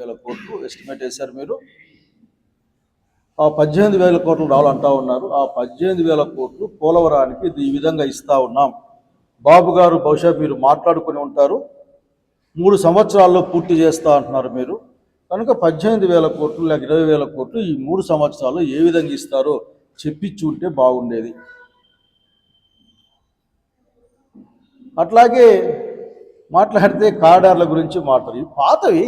వేల కోట్లు ఎస్టిమేట్ వేశారు మీరు. ఆ పద్దెనిమిది వేల కోట్లు రావాలంటా ఉన్నారు. ఆ పద్దెనిమిది వేల కోట్లు పోలవరానికి ఇది ఈ విధంగా ఇస్తా ఉన్నాం. బాబు గారు బహుశా మీరు మాట్లాడుకుని ఉంటారు. మూడు సంవత్సరాల్లో పూర్తి చేస్తా అంటున్నారు మీరు. కనుక పద్దెనిమిది వేల కోట్లు లేక ఇరవై వేల కోట్లు ఈ మూడు సంవత్సరాలు ఏ విధంగా ఇస్తారో చెప్పించి ఉంటే బాగుండేది. అట్లాగే మాట్లాడితే కారిడార్ల గురించి మాట్లాడు. పాతవి.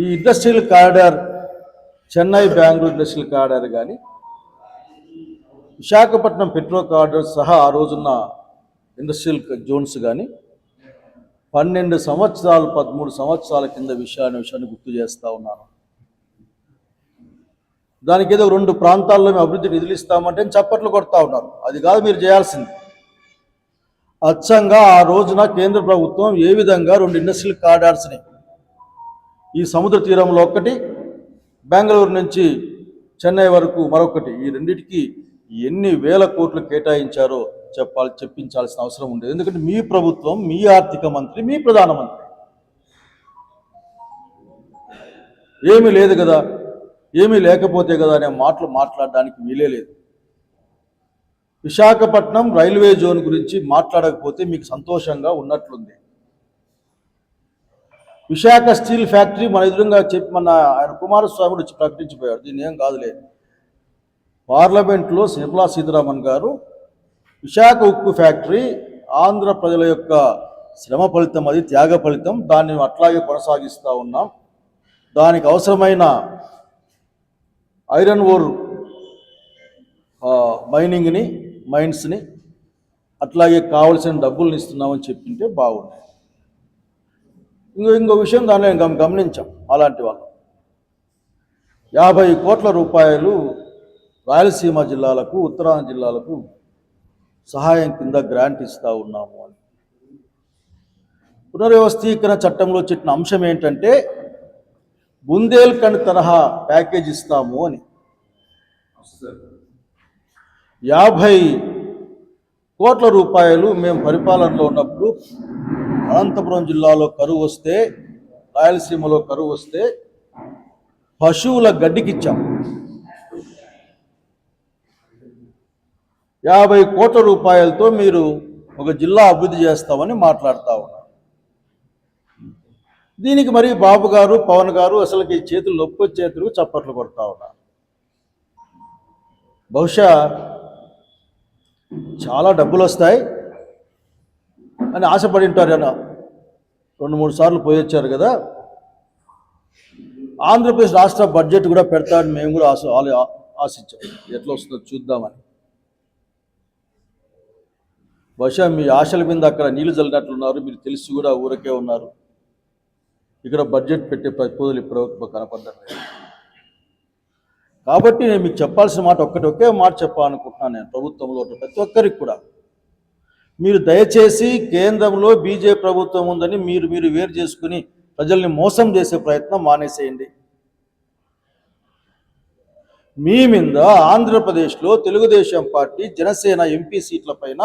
ఈ industrial corridor Chennai Bengaluru industrial corridor కానీ విశాఖపట్నం పెట్రో కారిడార్ సహా ఆ రోజున్న ఇండస్ట్రియల్ జోన్స్ కానీ పన్నెండు సంవత్సరాలు పదమూడు సంవత్సరాల కింద విషయాన్ని విషయాన్ని గుర్తు చేస్తూ ఉన్నాను. దానికి ఏదో రెండు ప్రాంతాల్లో మేము అభివృద్ధి నిధులు ఇస్తామంటే చప్పట్లు కొడతా ఉన్నారు. అది కాదు మీరు చేయాల్సింది. అచ్చంగా ఆ రోజున కేంద్ర ప్రభుత్వం ఏ విధంగా రెండు ఇండస్ట్రియల్ కారిడార్స్ని ఈ సముద్ర తీరంలో ఒకటి బెంగళూరు నుంచి చెన్నై వరకు మరొకటి ఈ రెండింటికి ఎన్ని వేల కోట్లు కేటాయించారో చెప్పాలి చెప్పించాల్సిన అవసరం ఉండేది. ఎందుకంటే మీ ప్రభుత్వం మీ ఆర్థిక మంత్రి మీ ప్రధానమంత్రి. ఏమీ లేదు కదా. ఏమీ లేకపోతే కదా అనే మాటలు మాట్లాడడానికి వీలే లేదు. విశాఖపట్నం రైల్వే జోన్ గురించి మాట్లాడకపోతే మీకు సంతోషంగా ఉన్నట్లుంది. విశాఖ స్టీల్ ఫ్యాక్టరీ మన ఎదురుగా చెప్పి మన ఆయన కుమారస్వామి వచ్చి ప్రకటించిపోయాడు. దీని ఏం కాదులే. పార్లమెంట్లో నిర్మలా సీతారామన్ గారు విశాఖ ఉక్కు ఫ్యాక్టరీ ఆంధ్ర ప్రజల యొక్క శ్రమ ఫలితం అది త్యాగ ఫలితం. దాన్ని అట్లాగే కొనసాగిస్తూ ఉన్నాం. దానికి అవసరమైన ఐరన్ ఓర్ మైనింగ్ని మైన్స్ని అట్లాగే కావలసిన డబ్బుల్ని ఇస్తున్నామని చెప్పింటే బాగుంది. ఇంకో ఇంకో విషయం దానిలో గమ గమనించాం అలాంటి వాళ్ళు. యాభై కోట్ల రూపాయలు రాయలసీమ జిల్లాలకు ఉత్తరాంధ్ర జిల్లాలకు సహాయం కింద గ్రాంట్ ఇస్తూ ఉన్నాము అని. పునర్వ్యవస్థీకరణ చట్టంలో చెప్పిన అంశం ఏంటంటే బుందేల్ఖండ్ తరహా ప్యాకేజ్ ఇస్తాము అని. యాభై కోట్ల రూపాయలు మేము పరిపాలనలో ఉన్నప్పుడు అనంతపురం జిల్లాలో కరువు వస్తే రాయలసీమలో కరువు వస్తే పశువుల గడ్డికిచ్చాం. యాభై కోట్ల రూపాయలతో మీరు ఒక జిల్లా అభివృద్ధి చేస్తామని మాట్లాడుతూ ఉన్నారు. దీనికి మరి బాబు గారు పవన్ గారు అసలుకి చేతులు నొప్పి చేతులు చప్పట్లు కొడతా ఉన్నారు. బహుశా చాలా డబ్బులు వస్తాయి. అని ఆశపడి ఉంటారు అన్న రెండు మూడు సార్లు పోయి వచ్చారు కదా. ఆంధ్రప్రదేశ్ రాష్ట్ర బడ్జెట్ కూడా పెడతాడని మేము కూడా ఆశ ఆలో- ఆశించాం. ఎట్లా వస్తుందో చూద్దామని. బహుశా మీ ఆశల మీద అక్కడ నీళ్ళు చల్లినట్లున్నారు మీరు తెలిసి కూడా ఊరకే ఉన్నారు. ఇక్కడ బడ్జెట్ పెట్టే ప్రపోజల్ ఇప్పటివరకు కనపడ్డం లేదు కాబట్టి నేను మీకు చెప్పాల్సిన మాట ఒక్కటి ఒకే మాట చెప్పాలనుకుంటున్నాను నేను ప్రభుత్వంలో ప్రతి ఒక్కరికి కూడా. మీరు దయచేసి కేంద్రంలో బీజేపీ ప్రభుత్వం ఉందని మీరు మీరు వేరు చేసుకుని ప్రజల్ని మోసం చేసే ప్రయత్నం మానేసేయండి. మీ మీద ఆంధ్రప్రదేశ్లో తెలుగుదేశం పార్టీ జనసేన ఎంపీ సీట్ల పైన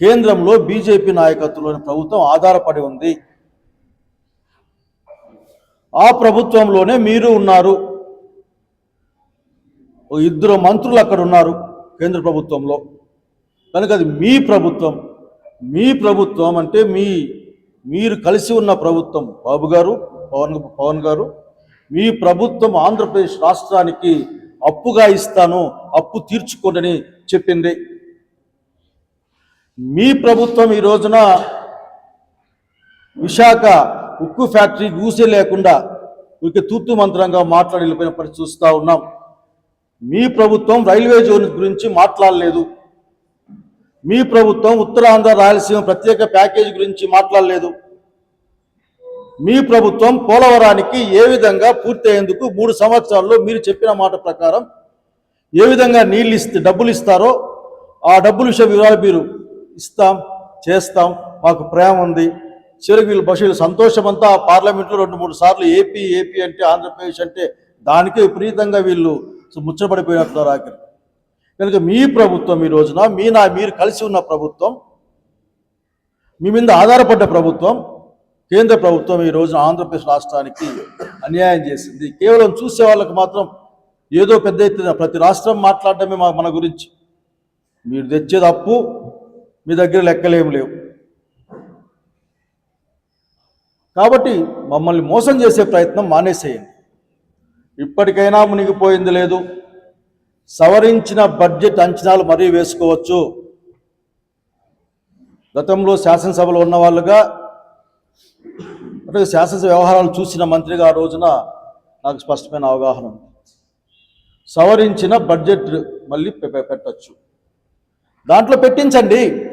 కేంద్రంలో బీజేపీ నాయకత్వంలోని ప్రభుత్వం ఆధారపడి ఉంది. ఆ ప్రభుత్వంలోనే మీరు ఉన్నారు. ఇద్దరు మంత్రులు అక్కడ ఉన్నారు కేంద్ర ప్రభుత్వంలో. కనుక అది మీ ప్రభుత్వం. మీ ప్రభుత్వం అంటే మీ మీరు కలిసి ఉన్న ప్రభుత్వం. బాబు గారు పవన్ పవన్ గారు మీ ప్రభుత్వం ఆంధ్రప్రదేశ్ రాష్ట్రానికి అప్పుగా ఇస్తాను అప్పు తీర్చుకోనని చెప్పింది. మీ ప్రభుత్వం ఈ రోజున విశాఖ ఉక్కు ఫ్యాక్టరీ ఊసే లేకుండా ఇక తూతు మంత్రంగా మాట్లాడి వెళ్ళిపోయిన పరిస్థితి చూస్తూ ఉన్నాం. మీ ప్రభుత్వం రైల్వే జోన్ గురించి మాట్లాడలేదు. మీ ప్రభుత్వం ఉత్తరాంధ్ర రాయలసీమ ప్రత్యేక ప్యాకేజీ గురించి మాట్లాడలేదు. మీ ప్రభుత్వం పోలవరానికి ఏ విధంగా పూర్తయ్యేందుకు మూడు సంవత్సరాల్లో మీరు చెప్పిన మాట ప్రకారం ఏ విధంగా నీళ్ళు ఇస్తే డబ్బులు ఇస్తారో ఆ డబ్బుల విషయ వివరాలు మీరు ఇస్తాం చేస్తాం. మాకు ప్రేమ ఉంది. చివరికి వీళ్ళు బస్సులు సంతోషమంతా ఆ పార్లమెంట్లో రెండు మూడు సార్లు ఏపీ ఏపీ అంటే ఆంధ్రప్రదేశ్ అంటే దానికే విపరీతంగా వీళ్ళు ముచ్చటపడిపోయినట్లు ఆఖరి కనుక మీ ప్రభుత్వం ఈ రోజున మీ నా మీరు కలిసి ఉన్న ప్రభుత్వం మీ మీద ఆధారపడ్డ ప్రభుత్వం కేంద్ర ప్రభుత్వం ఈ రోజున ఆంధ్రప్రదేశ్ రాష్ట్రానికి అన్యాయం చేసింది. కేవలం చూసే వాళ్ళకు మాత్రం ఏదో పెద్ద ఎత్తున ప్రతి రాష్ట్రం మాట్లాడటమే మన గురించి. మీరు తెచ్చేది అప్పు మీ దగ్గర లెక్కలేం లేవు. కాబట్టి మమ్మల్ని మోసం చేసే ప్రయత్నం మానేసేయండి. ఇప్పటికైనా మునిగిపోయింది లేదు. సవరించిన బడ్జెట్ అంచనాలు మరీ వేసుకోవచ్చు. గతంలో శాసనసభలో ఉన్న వాళ్ళుగా అంటే శాసనసభ వ్యవహారాలు చూసిన మంత్రిగా ఆ రోజున నాకు స్పష్టమైన అవగాహన ఉంది. సవరించిన బడ్జెట్ మళ్ళీ పె- పెట్టొచ్చు. దాంట్లో పెట్టించండి.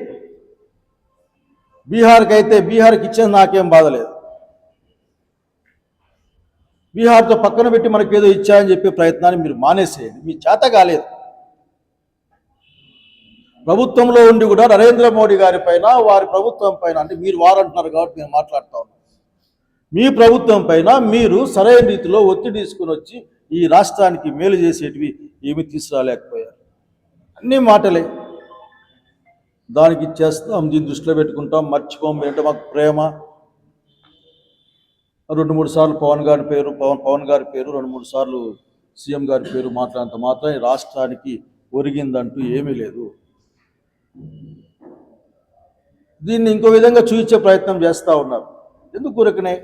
బీహార్కి అయితే బీహార్కి ఇచ్చేది నాకేం బాధలేదు బీహార్తో పక్కన పెట్టి మనకేదో ఇచ్చాయని చెప్పే ప్రయత్నాన్ని మీరు మానేసేయండి. మీ చేత కాలేదు. ప్రభుత్వంలో ఉండి కూడా నరేంద్ర మోడీ గారి పైన వారి ప్రభుత్వం పైన అంటే మీరు వారంటున్నారు కాబట్టి నేను మాట్లాడుతా ఉన్నాను మీ ప్రభుత్వం పైన మీరు సరైన రీతిలో ఒత్తిడి తీసుకుని వచ్చి ఈ రాష్ట్రానికి మేలు చేసేటివి ఏమి తీసుకురాలేకపోయారు. అన్ని మాటలే. దానికి చేస్తాం దీన్ని దృష్టిలో పెట్టుకుంటాం మర్చిపోం ఏంటో మాకు ప్రేమ. రెండు మూడు సార్లు పవన్ గారి పేరు పవన్ పవన్ గారి పేరు రెండు మూడు సార్లు సీఎం గారి పేరు మాట్లాడినంత మాత్రం రాష్ట్రానికి ఒరిగిందంటూ ఏమీ లేదు. దీన్ని ఇంకో విధంగా చూపించే ప్రయత్నం చేస్తూ ఉన్నారు. ఎందుకు ఉరకనే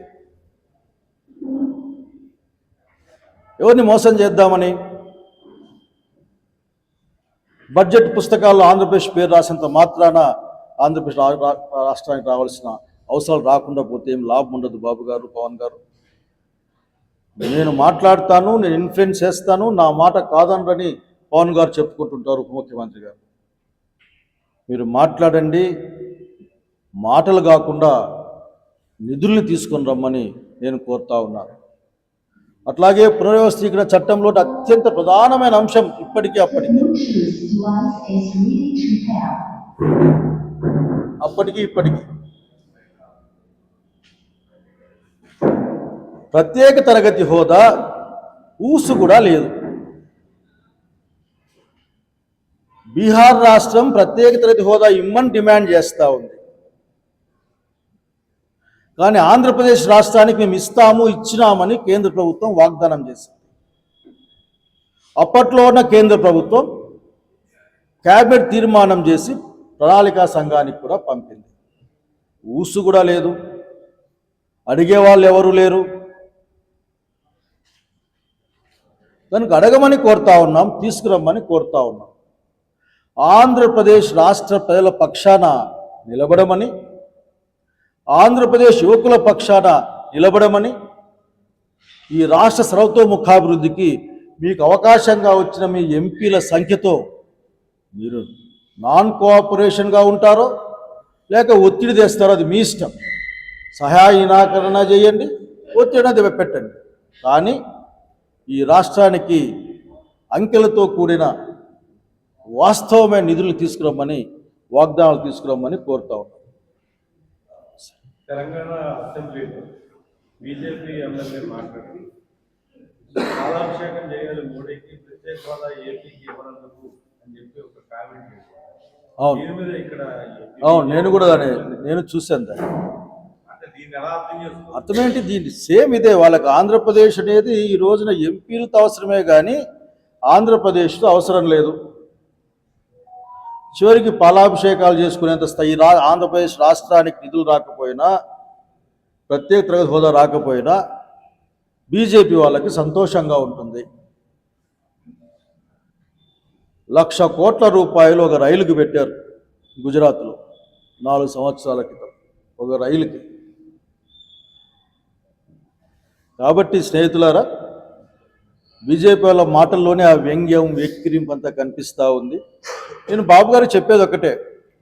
ఎవరిని మోసం చేద్దామని? బడ్జెట్ పుస్తకాల్లో ఆంధ్రప్రదేశ్ పేరు రాసినంత మాత్రాన ఆంధ్రప్రదేశ్ రాష్ట్రానికి రావాల్సిన అవసరాలు రాకుండా పోతే ఏం లాభం ఉండదు బాబు గారు పవన్ గారు. నేను మాట్లాడతాను నేను ఇన్ఫ్లుయెన్స్ చేస్తాను నా మాట కాదనరని పవన్ గారు చెప్పుకుంటుంటారు ఉప ముఖ్యమంత్రి గారు. మీరు మాట్లాడండి మాటలు కాకుండా నిధుల్ని తీసుకొని రమ్మని నేను కోరుతా ఉన్నాను అట్లాగే పునర్వ్యవస్థీకరణ చట్టంలో అత్యంత ప్రధానమైన అంశం ఇప్పటికీ అప్పటికి. అప్పటికీ ఇప్పటికీ. ప్రత్యేక తరగతి హోదా ఊసు కూడా లేదు. బీహార్ రాష్ట్రం ప్రత్యేక తరగతి హోదా ఇమ్మని డిమాండ్ చేస్తూ ఉంది. కానీ ఆంధ్రప్రదేశ్ రాష్ట్రానికి మేము ఇస్తాము ఇచ్చినామని కేంద్ర ప్రభుత్వం వాగ్దానం చేసింది. అప్పట్లో ఉన్న కేంద్ర ప్రభుత్వం క్యాబినెట్ తీర్మానం చేసి ప్రణాళికా సంఘానికి కూడా పంపింది. ఊసు కూడా లేదు. అడిగే వాళ్ళు ఎవరు లేరు? దానికి అడగమని కోరుతా ఉన్నాం తీసుకురమ్మని కోరుతా ఉన్నాం. ఆంధ్రప్రదేశ్ రాష్ట్ర ప్రజల పక్షాన నిలబడమని ఆంధ్రప్రదేశ్ యువకుల పక్షాన నిలబడమని ఈ రాష్ట్ర సర్వతోముఖాభివృద్ధికి మీకు అవకాశంగా వచ్చిన మీ ఎంపీల సంఖ్యతో మీరు నాన్ కోఆపరేషన్గా ఉంటారో లేక ఒత్తిడి తెస్తారో అది మీ ఇష్టం. సహాయ ఇనాకరణ చేయండి ఒత్తిడి అది పెట్టండి. కానీ ఈ రాష్ట్రానికి అంకెలతో కూడిన వాస్తవమైన నిధులు తీసుకురమ్మని వాగ్దానాలు తీసుకురమ్మని కోరుతా ఉన్నాం. తెలంగాణ అసెంబ్లీలో బీజేపీ ఎమ్మెల్యే మాట్లాడి పాలాభిషేకం చేయాలి మోడీకి ప్రత్యేక హోదా ఏపీకి ఇవ్వనందుకు అని చెప్పి ఒక కామెంట్ చేశారు. అవును. అవును నేను కూడా నేను చూశాను దాన్ని. అర్థమేంటి? దీన్ని సేమ్ ఇదే వాళ్ళకి ఆంధ్రప్రదేశ్ అనేది ఈ రోజున ఎంపీలతో అవసరమే కానీ ఆంధ్రప్రదేశ్తో అవసరం లేదు. చివరికి పాలాభిషేకాలు చేసుకునేంత స్థాయి రా ఆంధ్రప్రదేశ్ రాష్ట్రానికి నిధులు రాకపోయినా ప్రత్యేక తరగతి హోదా రాకపోయినా బీజేపీ వాళ్ళకి సంతోషంగా ఉంటుంది. లక్ష కోట్ల రూపాయలు ఒక రైలుకి పెట్టారు గుజరాత్లో నాలుగు సంవత్సరాల క్రితం. ఒక రైలుకి. కాబట్టి స్నేహితులారా బీజేపీ వాళ్ళ మాటల్లోనే ఆ వ్యంగ్యం వ్యక్తిరింపు అంతా కనిపిస్తూ ఉంది. నేను బాబు గారు చెప్పేది ఒకటే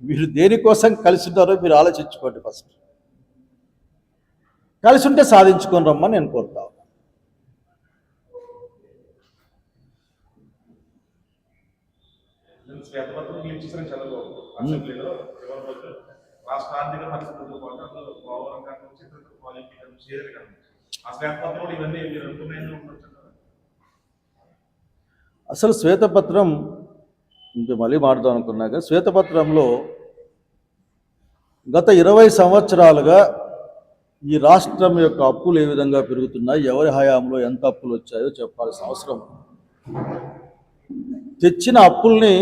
మీరు దేనికోసం కలిసి ఉంటారో మీరు ఆలోచించుకోండి ఫస్ట్. కలిసి ఉంటే సాధించుకొని రమ్మని నేను కోరుతా రాష్ట్ర ఆర్థిక పరిస్థితులతో పాటు ఆ శ్వేతపత్రంలో ఇవన్నీ మీరు అనుకున్నాయని అసలు శ్వేతపత్రం ఇంకా మళ్ళీ మాట్లాడదాం అనుకున్నాక శ్వేతపత్రంలో గత ఇరవై సంవత్సరాలుగా ఈ రాష్ట్రం యొక్క అప్పులు ఏ విధంగా పెరుగుతున్నాయి ఎవరి హయాంలో ఎంత అప్పులు వచ్చాయో చెప్పాల్సిన అవసరం తెచ్చిన అప్పుల్ని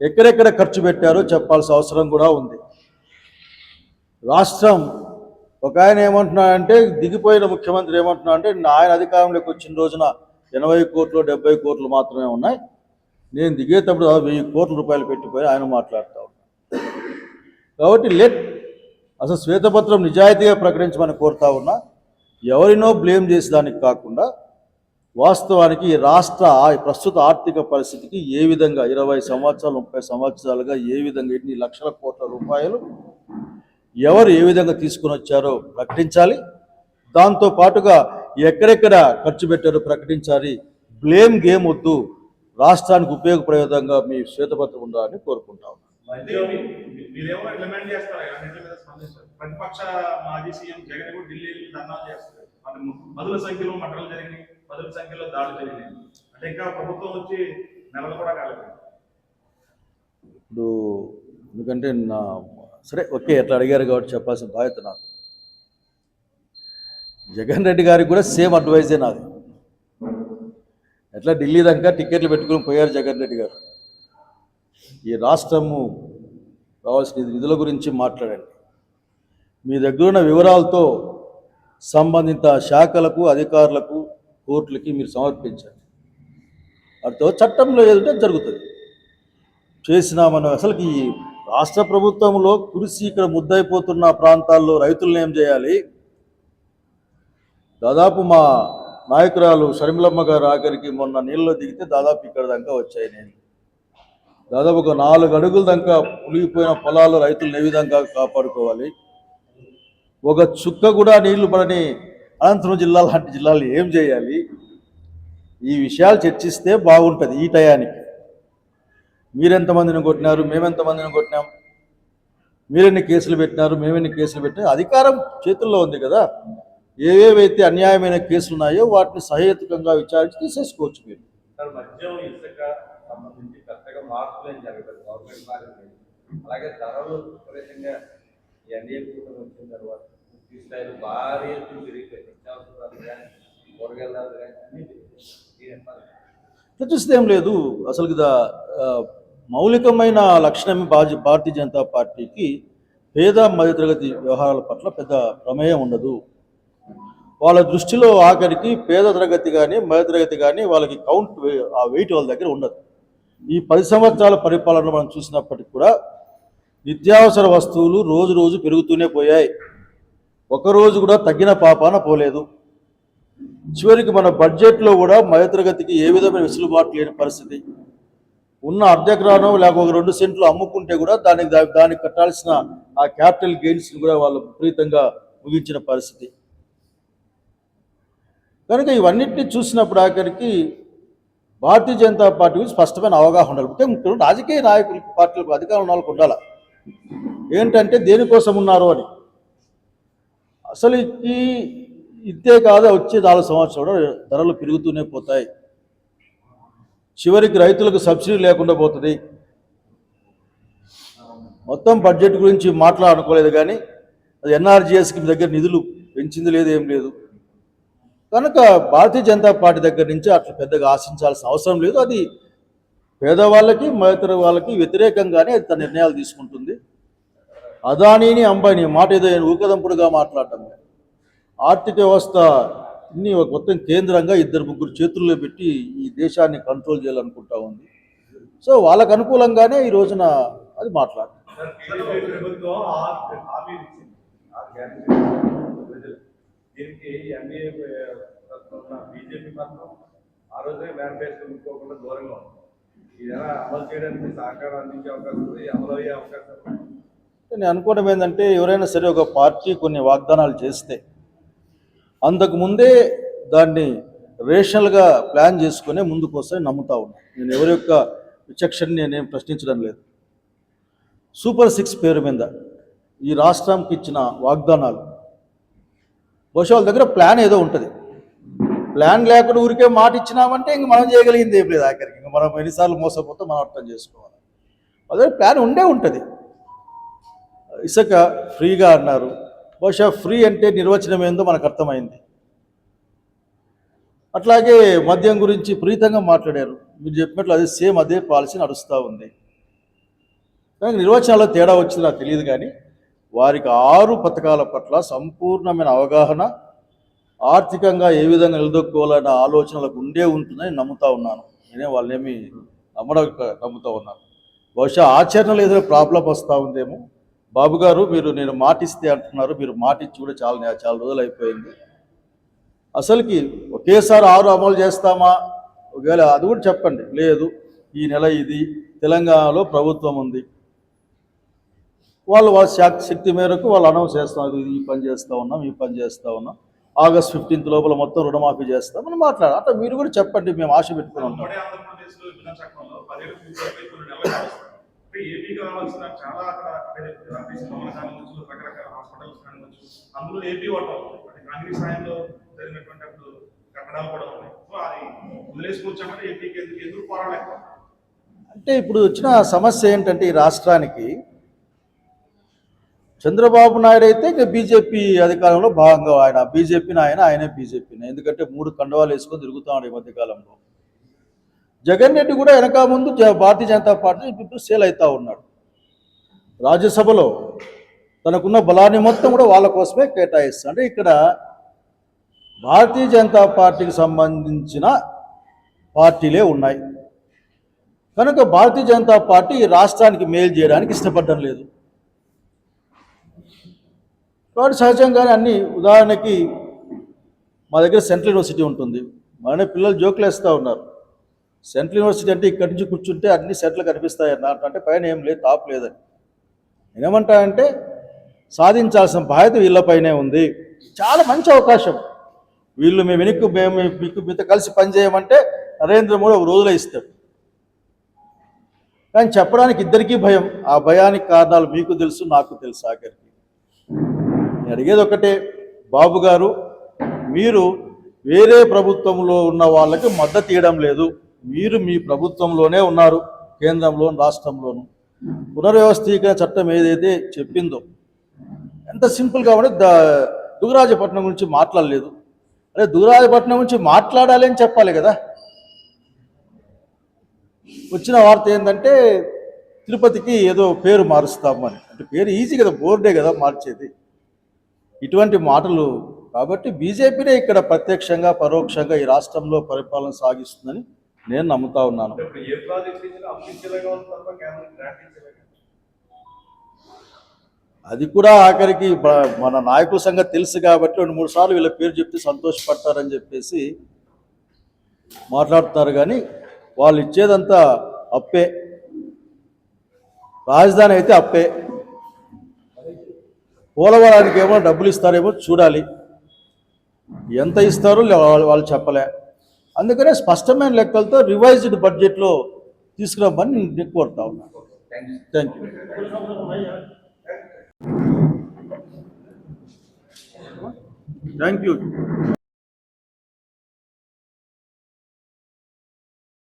ఎక్కడెక్కడ ఖర్చు పెట్టారో చెప్పాల్సిన అవసరం కూడా ఉంది. రాష్ట్రం ఒక ఆయన ఏమంటున్నాడంటే దిగిపోయిన ముఖ్యమంత్రి ఏమంటున్నా అంటే ఆయన అధికారంలోకి వచ్చిన రోజున ఎనభై కోట్లు డెబ్బై కోట్లు మాత్రమే ఉన్నాయి. నేను దిగేటప్పుడు వెయ్యి కోట్ల రూపాయలు పెట్టిపోయి ఆయన మాట్లాడుతూ ఉన్నాను కాబట్టి లెట్ అసలు శ్వేతపత్రం నిజాయితీగా ప్రకటించమని కోరుతా ఉన్నా ఎవరినో బ్లేమ్ చేసేదానికి కాకుండా వాస్తవానికి ఈ రాష్ట్ర ప్రస్తుత ఆర్థిక పరిస్థితికి ఏ విధంగా ఇరవై సంవత్సరాలు ముప్పై సంవత్సరాలుగా ఏ విధంగా ఎన్ని లక్షల కోట్ల రూపాయలు ఎవరు ఏ విధంగా తీసుకుని వచ్చారో ప్రకటించాలి. దాంతో పాటుగా ఎక్కడెక్కడ ఖర్చు పెట్టారో ప్రకటించాలి. బ్లేమ్ గేమ్ వద్దు. రాష్ట్రానికి ఉపయోగపడే విధంగా మీ శ్వేతపత్రం ఉండాలని కోరుకుంటా ప్రతిపక్ష మాజీ సీఎం జగన్ కూడా ఢిల్లీ వెళ్ళి ధర్నాలు చేస్తారు. అంటే పదుల సంఖ్యలో మంటలు జరిగినాయి పదుల సంఖ్యలో దాడులు జరిగినాయి. అంటే ఇంకా ప్రభుత్వం వచ్చి నెలలు కూడా కాలేదు. ఇప్పుడు ఎందుకంటే నా సరే ఓకే ఎట్లా అడిగారు కాబట్టి చెప్పాల్సిన బాధ్యత నాకు జగన్ రెడ్డి గారికి కూడా సేమ్ అడ్వైజే నాది. ఎట్లా ఢిల్లీ దాకా టికెట్లు పెట్టుకుని పోయారు జగన్ రెడ్డి గారు? ఈ రాష్ట్రము కావాల్సిన నిధుల గురించి మాట్లాడండి. మీ దగ్గర ఉన్న వివరాలతో సంబంధిత శాఖలకు అధికారులకు కోర్టులకి మీరు సమర్పించండి. వాటితో చట్టంలో ఏదంటే జరుగుతుంది. చేసిన మనం అసలుకి రాష్ట్ర ప్రభుత్వంలో కురిసి ఇక్కడ ముద్దైపోతున్న ప్రాంతాల్లో రైతులను ఏం చేయాలి? దాదాపు మా నాయకురాలు షర్మిలమ్మ గారు ఆఖరికి మొన్న నీళ్ళలో దిగితే దాదాపు ఇక్కడ దాకా వచ్చాయి నేను దాదాపు ఒక నాలుగు అడుగుల దాకా పులిగిపోయిన పొలాలు రైతులను ఏ విధంగా కాపాడుకోవాలి? ఒక చుక్క కూడా నీళ్ళు పడని అనంతపురం జిల్లా లాంటి జిల్లాలు ఏం చేయాలి? ఈ విషయాలు చర్చిస్తే బాగుంటుంది ఈ టయానికి. మీరెంతమందిని కొట్టినారు? మేమెంతమందిని కొట్టినాం? మీరెన్ని కేసులు పెట్టినారు? మేమెన్ని కేసులు పెట్టినా అధికారం చేతుల్లో ఉంది కదా. ఏవేవైతే అన్యాయమైన కేసులు ఉన్నాయో వాటిని సహేతుకంగా విచారించి తీసేసుకోవచ్చు మీరు. మార్పులు ఏం జరగలేదు. గవర్నమెంట్ మారింది అలాగే ధరలు విపరీతంగా ఈ ఎన్డీఏ కూటమి వచ్చిన తర్వాత పూర్తి స్థాయిలో భారీ ఎత్తున పెరిగిపోయి నిత్యావసరాలు కానీ కూరగాయల ధరలు కానీ అన్నీ పెరిగిపోయాయి. దీని ఎట్లా? ప్రతిష్ట ఏం లేదు. అసలు ఆ, మౌలికమైన లక్షణం భారతీయ భారతీయ జనతా పార్టీకి పేద మధ్యతరగతి వ్యవహారాల పట్ల పెద్ద ప్రమేయం ఉండదు. వాళ్ళ దృష్టిలో ఆఖరికి పేద తరగతి కానీ మధ్యతరగతి కానీ వాళ్ళకి కౌంట్ ఆ వెయిట్ వాళ్ళ దగ్గర ఉండదు. ఈ పది సంవత్సరాల పరిపాలన మనం చూసినప్పటికి కూడా నిత్యావసర వస్తువులు రోజు రోజు పెరుగుతూనే పోయాయి. ఒక రోజు కూడా తగ్గిన పాపాన పోలేదు. చివరికి మన బడ్జెట్లో కూడా మధ్యతరగతికి ఏ విధమైన వెసులుబాటు లేని పరిస్థితి. ఉన్న అర్ధెకరానో లేక ఒక రెండు సెంట్లు అమ్ముకుంటే కూడా దానికి దానికి కట్టాల్సిన ఆ క్యాపిటల్ గెయిన్స్ కూడా వాళ్ళు విపరీతంగా ముగించిన పరిస్థితి. కనుక ఇవన్నిటిని చూసినప్పుడు ఆఖరికి భారతీయ జనతా పార్టీ గురించి స్పష్టమైన అవగాహన ఉండాలి. ముఖ్యంగా ముఖ్యంగా రాజకీయ నాయకులకు పార్టీలకు అధికారం ఉన్న వాళ్ళకి ఉండాలి? ఏంటంటే దేనికోసం ఉన్నారు అని. అసలు ఈ ఇంతే కాదు వచ్చే నాలుగు సంవత్సరాలు ధరలు పెరుగుతూనే పోతాయి. చివరికి రైతులకు సబ్సిడీ లేకుండా పోతుంది. మొత్తం బడ్జెట్ గురించి మాట్లాడుకోలేదు కానీ అది ఎన్ఆర్జీఎస్కి మీ దగ్గర నిధులు పెంచింది లేదు ఏం లేదు. కనుక భారతీయ జనతా పార్టీ దగ్గర నుంచి అట్లా పెద్దగా ఆశించాల్సిన అవసరం లేదు. అది పేదవాళ్ళకి మధ్యతర వాళ్ళకి వ్యతిరేకంగానే అది తన నిర్ణయాలు తీసుకుంటుంది. అదానీని అంబానీ మాట ఏదో ఊకదంపుడుగా మాట్లాడటం ఆర్థిక వ్యవస్థ ఇన్ని ఒక మొత్తం కేంద్రంగా ఇద్దరు ముగ్గురు చేతుల్లో పెట్టి ఈ దేశాన్ని కంట్రోల్ చేయాలనుకుంటా ఉంది. సో వాళ్ళకు అనుకూలంగానే ఈ రోజున అది మాట్లాడుతుంది. బీజేపీ మాత్రం ఆ రోజే దూరంగా ఉంది అమలు చేయడానికి సహకారం అందించే అవకాశం ఉంది అమలు అయ్యే అవకాశం నేను అనుకోవడం ఏంటంటే ఎవరైనా సరే ఒక పార్టీ కొన్ని వాగ్దానాలు చేస్తే అంతకుముందే దాన్ని రేషనల్గా ప్లాన్ చేసుకునే ముందుకు వస్తాయని నమ్ముతా ఉన్నాను నేను ఎవరి యొక్క విచక్షణ నేనేం ప్రశ్నించడం లేదు. సూపర్ సిక్స్ పేరు మీద ఈ రాష్ట్రానికి ఇచ్చిన వాగ్దానాలు. బహుశా వాళ్ళ దగ్గర ప్లాన్ ఏదో ఉంటుంది. ప్లాన్ లేకుండా ఊరికే మాట ఇచ్చినామంటే ఇంక మనం చేయగలిగింది ఏం లేదు ఆఖరికి. ఇంక మనం ఎన్నిసార్లు మోసపోతే మనం అర్థం చేసుకోవాలి. అదే ప్లాన్ ఉండే ఉంటుంది. ఇసుక ఫ్రీగా అన్నారు. బహుశా ఫ్రీ అంటే నిర్వచనం ఏందో మనకు అర్థమైంది. అట్లాగే మద్యం గురించి ప్రీతంగా మాట్లాడారు. మీరు చెప్పినట్లు అది సేమ్ అదే పాలసీ నడుస్తూ ఉంది. కానీ నిర్వచనాల్లో తేడా వచ్చింది నాకు తెలియదు కానీ వారికి ఆరు పథకాల పట్ల సంపూర్ణమైన అవగాహన ఆర్థికంగా ఏ విధంగా నిలదొక్కోవాలన్న ఆలోచనలకు ఉండే ఉంటుందని నమ్ముతా ఉన్నాను. నేనే వాళ్ళేమి నమ్మడం నమ్ముతా ఉన్నాను. బహుశా ఆచరణలో ఏదైనా ప్రాబ్లం వస్తూ ఉందేమో. బాబు గారు మీరు నేను మాటిస్తే అంటున్నారు మీరు మాటిచ్చి కూడా చాలా చాలా రోజులు అయిపోయింది. అసలుకి ఒకేసారి ఆరు అమలు చేస్తామా? ఒకవేళ అది కూడా చెప్పండి. లేదు ఈ నెల ఇది తెలంగాణలో ప్రభుత్వం ఉంది. వాళ్ళు వాళ్ళ శక్- శక్తి మేరకు వాళ్ళు అనౌన్స్ చేస్తున్నారు ఇది ఈ పని చేస్తూ ఉన్నాం ఈ పని చేస్తూ ఉన్నాం. ఆగస్ట్ ఫిఫ్టీన్త్ లోపల మొత్తం రుణమాఫీ చేస్తాం అని మాట్లాడాలి అంటే మీరు కూడా చెప్పండి మేము ఆశ పెట్టుకుని ఉంటాం. అంటే ఏపీకి రావాల్సిన చాలా అక్కడ భవన కానివచ్చు రకరకాల హాస్పిటల్స్ కానివచ్చు అందులో ఏపీ వాటర్ అంటే కాంగ్రెస్ స్థాయిలో జరిగినటువంటి అప్పుడు కట్టడాలు కూడా ఉన్నాయి. సో అది వదిలేసుకొచ్చామంటే ఏపీకి ఎందుకు ఎందుకు పోరాడలేకపోతే అంటే ఇప్పుడు వచ్చిన సమస్య ఏంటంటే ఈ రాష్ట్రానికి చంద్రబాబు నాయుడు అయితే ఇక బీజేపీ అధికారంలో భాగంగా ఆయన బీజేపీని ఆయన ఆయనే బీజేపీని ఎందుకంటే మూడు కండవాలు వేసుకొని తిరుగుతున్నాడు ఈ మధ్యకాలంలో. జగన్ రెడ్డి కూడా వెనక ముందు భారతీయ జనతా పార్టీ ఇప్పుడు సేల్ అవుతా ఉన్నాడు. రాజ్యసభలో తనకున్న బలాన్ని మొత్తం కూడా వాళ్ళ కోసమే కేటాయిస్తాడు. అంటే ఇక్కడ భారతీయ జనతా పార్టీకి సంబంధించిన పార్టీలే ఉన్నాయి. కనుక భారతీయ జనతా పార్టీ ఈ రాష్ట్రానికి మేలు చేయడానికి ఇష్టపడడం లేదు. కాబట్టి సహజంగానే అన్ని ఉదాహరణకి మా దగ్గర సెంట్రల్ యూనివర్సిటీ ఉంటుంది. మన పిల్లలు జోకులు వేస్తూ ఉన్నారు. సెంట్రల్ యూనివర్సిటీ అంటే ఇక్కడి నుంచి కూర్చుంటే అన్ని సెంట్లు కనిపిస్తాయి అన్న అంటే పైన ఏం లేదు టాప్ లేదని. నేనేమంటా అంటే సాధించాల్సిన బాధ్యత వీళ్ళపైనే ఉంది. చాలా మంచి అవకాశం. వీళ్ళు మేము వెనక్కి మేము మీకు మీతో కలిసి పనిచేయమంటే నరేంద్ర మోడీ ఒక రోజులో ఇస్తాడు. కానీ చెప్పడానికి ఇద్దరికీ భయం. ఆ భయానికి కారణాలు మీకు తెలుసు నాకు తెలుసు ఆఖరికి. నేను అడిగేది ఒకటే బాబు గారు మీరు వేరే ప్రభుత్వంలో ఉన్న వాళ్ళకి మద్దతు ఇవ్వడం లేదు. మీరు మీ ప్రభుత్వంలోనే ఉన్నారు కేంద్రంలోను రాష్ట్రంలోను. పునర్వ్యవస్థీకరణ చట్టం ఏదైతే చెప్పిందో ఎంత సింపుల్ కాబట్టి దుగరాజపట్నం గురించి మాట్లాడలేదు. అదే దుగరాజపట్నం గురించి మాట్లాడాలి అని చెప్పాలి కదా. వచ్చిన వార్త ఏంటంటే తిరుపతికి ఏదో పేరు మారుస్తామని అంటే పేరు ఈజీ కదా బోర్డే కదా మార్చేది. ఇటువంటి మాటలు. కాబట్టి బీజేపీనే ఇక్కడ ప్రత్యక్షంగా పరోక్షంగా ఈ రాష్ట్రంలో పరిపాలన సాగిస్తుందని నేను నమ్ముతా ఉన్నాను. అది కూడా ఆఖరికి మన నాయకుల సంగతి తెలుసు కాబట్టి రెండు మూడు సార్లు వీళ్ళ పేరు చెప్తే సంతోషపడతారని చెప్పేసి మాట్లాడుతున్నారు కానీ వాళ్ళు ఇచ్చేదంతా అప్పే. రాజధాని అయితే అప్పే. పోలవరానికి ఏమో డబ్బులు ఇస్తారేమో చూడాలి. ఎంత ఇస్తారో వాళ్ళు చెప్పలే. అందుకనే స్పష్టమైన లెక్కలతో రివైజ్డ్ బడ్జెట్లో తీసుకురమ్మని నేను కోరుతా ఉన్నాను థ్యాంక్ యూ థ్యాంక్ యూ